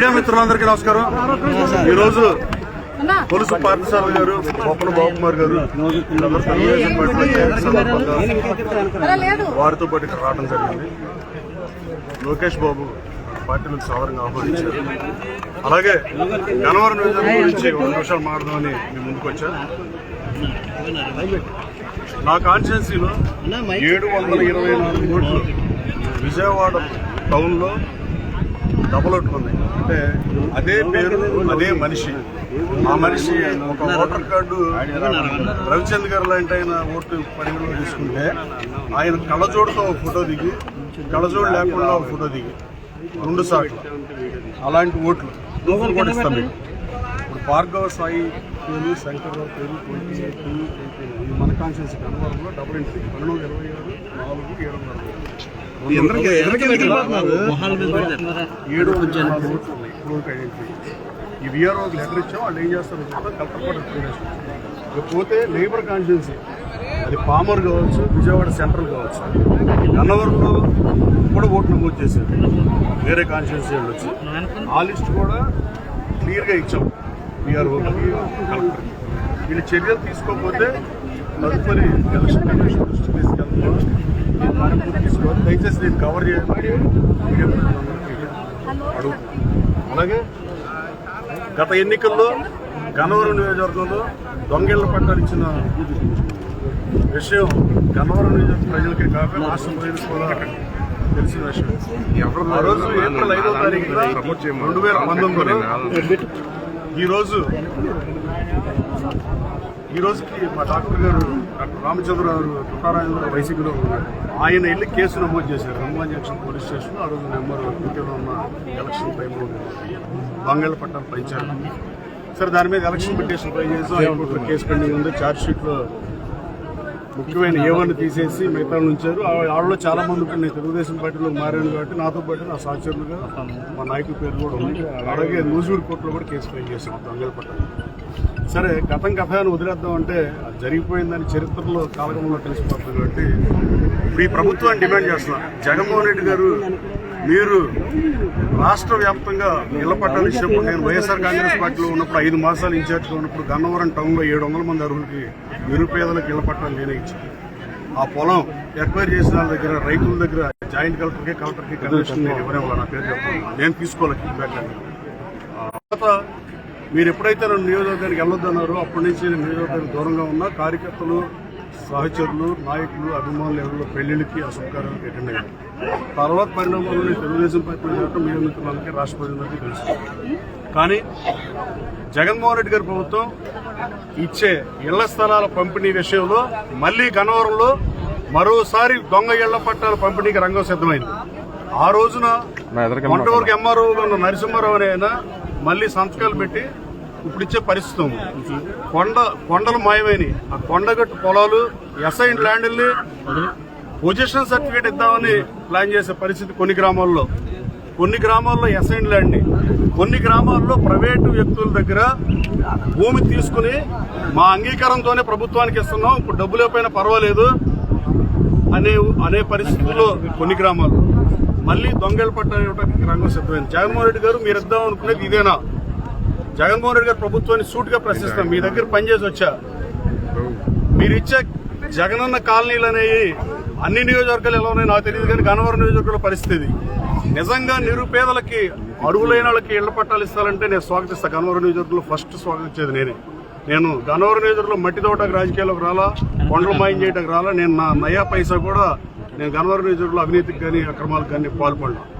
Media మిత్రులందరికీ నమస్కారం. ఈరోజు కొలుసు పార్థసారథి గారు బొప్పన బాబుకుమార్ గారు వీళ్ళందరూ తెలుగుదేశం పార్టీలో చేరిన సందర్భంగా వారితో పాటు ఇక్కడ రావడం జరిగింది. లోకేష్ బాబు పార్టీలకు సాధారణంగా ఆహ్వానించారు. అలాగే గనవరం నియోజకవర్గం గురించి ఒక నిమిషాలు మాట్లాడదామని మేము ముందుకు వచ్చా నా కాన్స్టిట్యున్సీలో ఏడు వందల ఇరవై నాలుగు ఓట్లు విజయవాడ టౌన్లో డబల్ ఉంటుంది. అంటే అదే పేరు అదే మనిషి. ఆ మనిషి ఒక ఓటర్ కార్డు రవిచంద్ర గారు లాంటి ఆయన ఓటు పరిగణలో తీసుకుంటే ఆయన కళ్ళజోడుతో ఒక ఫోటో దిగి కళ్ళజోడు లేకుండా ఒక ఫోటో దిగి రెండు సార్లు. అలాంటి ఓట్లు నూకలు కూడా ఇస్తాం మీకు. ఇప్పుడు భార్గవ సాయి పేరు శంకర్రావు పేరు ట్వంటీ ఎయిట్ ఈ మన కాన్స్టిట్యూన్సీ కనవరంలో డబుల్ ఎంట్రీ పన్నెండు ఇరవై ఆరు నాలుగు ఏడు వందల ఏడు ఓట్లు ఈ విఆర్ఓ లెటర్ ఇచ్చాం వాళ్ళు ఏం చేస్తారు చెప్తాం కలెక్టర్ కూడా రికమెండేషన్ పోతే లేబర్ కాన్స్టిట్యున్సీ. అది పామర్ కావచ్చు విజయవాడ సెంట్రల్ కావచ్చు. గన్నవరంలో కూడా ఓటు నమోదు చేశారు. వేరే కాన్స్టిట్యున్సీ వాళ్ళు వచ్చి. ఆ లిస్ట్ కూడా క్లియర్గా ఇచ్చాం విఆర్ఓ కలెక్టర్ వీళ్ళు చర్యలు తీసుకోకపోతే తదుపరి ఎలక్షన్ కమిషన్ దృష్టికి తీసుకెళ్తాం. దయచేసి నేను కవర్ అడుగుతున్నాను అలాగే గత ఎన్నికల్లో గన్నవరం నియోజకవర్గంలో దొంగేళ్ళ పట్టాలు ఇచ్చిన విషయం గన్నవరం నియోజకవర్గ ప్రజలకే కాక రాష్ట్ర ప్రజలకు కూడా తెలిసిన విషయం. ఆ రోజు ఏప్రిల్ ఐదో తారీఖున రెండు వేల పంతొమ్మిదిలో ఈరోజు ఈ రోజుకి మా డాక్టర్ గారు డాక్టర్ రామచంద్ర గారు తుకారాయణ గారు వైసీపీలో ఉన్నారు. ఆయన వెళ్ళి కేసు నమోదు చేశారు. హనుమాన్ జంక్షన్ పోలీస్ స్టేషన్ ఆ రోజు నెంబర్ డ్యూటీలో ఉన్న ఎలక్షన్ టైంలో బంగాళ పట్టాలు పెంచారు సరే దాని మీద ఎలక్షన్ పిటిషన్ ఫైల్ చేసి హైకోర్టులో కేసు పెండింగ్ ఉంది. ఛార్జ్ షీట్లో ముఖ్యమైన ఏవన్నీ తీసేసి మిగతా ఉంచారు. ఆ- వాళ్ళలో చాలా మంది ఉంటారు. నేను తెలుగుదేశం పార్టీలో మారాను కాబట్టి నాతో పాటు నా సహచరులుగా మా నాయకుల పేరు కూడా ఉంది అలాగే నూజివీడు కోర్టులో కూడా కేసు ఫైల్ చేశాను దొంగల సరే గతం కథాన్ని వదిలేద్దాం అంటే అది జరిగిపోయిందని చరిత్రలో కాలకంలో తెలిసిపోతుంది కాబట్టి ఇప్పుడు ఈ ప్రభుత్వాన్ని డిమాండ్ చేస్తున్నా. జగన్మోహన్ రెడ్డి గారు మీరు రాష్ట్ర వ్యాప్తంగా ఇళ్ళ పట్టాలు ఇచ్చినప్పుడు నేను వైఎస్ఆర్ కాంగ్రెస్ పార్టీలో ఉన్నప్పుడు ఐదు మాసాలు ఇన్ఛార్జ్గా ఉన్నప్పుడు గన్నవరం టౌన్లో ఏడు వందల మంది అర్హులకి నిరుపేదలకు ఇళ్ళ పట్టాలు నేనే ఇచ్చాను. ఆ పొలం ఎక్వైర్ చేసిన వాళ్ళ దగ్గర రైతుల దగ్గర జాయింట్ కలెక్టర్కి కలెక్టర్కి కమిషన్ నేను ఇవ్వడం నా పేరు చెప్పాను నేను తీసుకోవాలి ఫీడ్బ్యాక్ అని తర్వాత మీరు ఎప్పుడైతే నన్ను నియోజకవర్గానికి వెళ్ళొద్దన్నారో అప్పటి నుంచి నేను నియోజకవర్గానికి దూరంగా ఉన్న. కార్యకర్తలు సహచరులు నాయకులు అభిమానులు ఎవరిలో పెళ్ళిళ్ళకి అశుభకార్యాలకు అటెండ్ అయ్యారు. తర్వాత పరిణామాల్లో నేను తెలుగుదేశం పార్టీ చేయడం మీ మిత్రులందరికీ రాష్ట్ర ప్రజలందరికీ తెలుసు. కానీ జగన్మోహన్ రెడ్డి గారి ప్రభుత్వం ఇచ్చే ఇళ్ళ స్థలాల పంపిణీ విషయంలో మళ్ళీ గన్నవరంలో మరోసారి దొంగ ఇళ్ళ పట్టాల పంపిణీకి రంగం సిద్ధమైంది. ఆ రోజున కొంతవరకు ఎంఆర్ఓ ఉన్న నరసింహారావు అనే ఆయన మళ్ళీ సంతకాలు పెట్టి ఇప్పుడు ఇచ్చే పరిస్థితి ఉంది. కొండ కొండలు మాయమైనవి ఆ కొండగట్టు పొలాలు ఎస్ఐన్ ల్యాండ్ని పొజిషన్ సర్టిఫికేట్ ఇద్దామని ప్లాన్ చేసే పరిస్థితి కొన్ని గ్రామాల్లో. కొన్ని గ్రామాల్లో ఎస్ఐన్ ల్యాండ్ని. కొన్ని గ్రామాల్లో ప్రైవేటు వ్యక్తుల దగ్గర భూమి తీసుకుని మా అంగీకారంతోనే ప్రభుత్వానికి ఇస్తున్నాం. ఇప్పుడు డబ్బు లేకపోయినా పర్వాలేదు అనే అనే పరిస్థితుల్లో కొన్ని గ్రామాలు మళ్ళీ దొంగలు పట్టడానికి రంగం సిద్ధమైంది. జగన్మోహన్ రెడ్డి గారు మీరు ఇద్దాం అనుకునేది ఇదేనా? జగన్మోహన్ రెడ్డి గారు ప్రభుత్వాన్ని సూటిగా ప్రశ్నిస్తాం. మీ దగ్గర పనిచేసి వచ్చా? మీరు ఇచ్చే జగనన్న కాలనీలు అనేవి అన్ని నియోజకవర్గాలు ఎలా ఉన్నాయో నాకు తెలియదు కానీ గన్నవరం నియోజకవర్గాల పరిస్థితి నిజంగా నిరుపేదలకి అడుగులైన వాళ్ళకి ఇళ్ళ పట్టాలు ఇస్తారంటే నేను స్వాగతిస్తాను గన్నవరం నియోజకవర్గంలో ఫస్ట్ స్వాగతించేది నేనే. నేను గన్నవరం నియోజకవర్గంలో మట్టి తోటకు రాజకీయాలకు రాలా కొండలు మాయం చేయడానికి రాలా నేను నా నయా పైసా కూడా నేను గన్నవరం నియోజకవర్గంలో అవినీతికి కానీ అక్రమాలకు కానీ పాల్పడ్డాను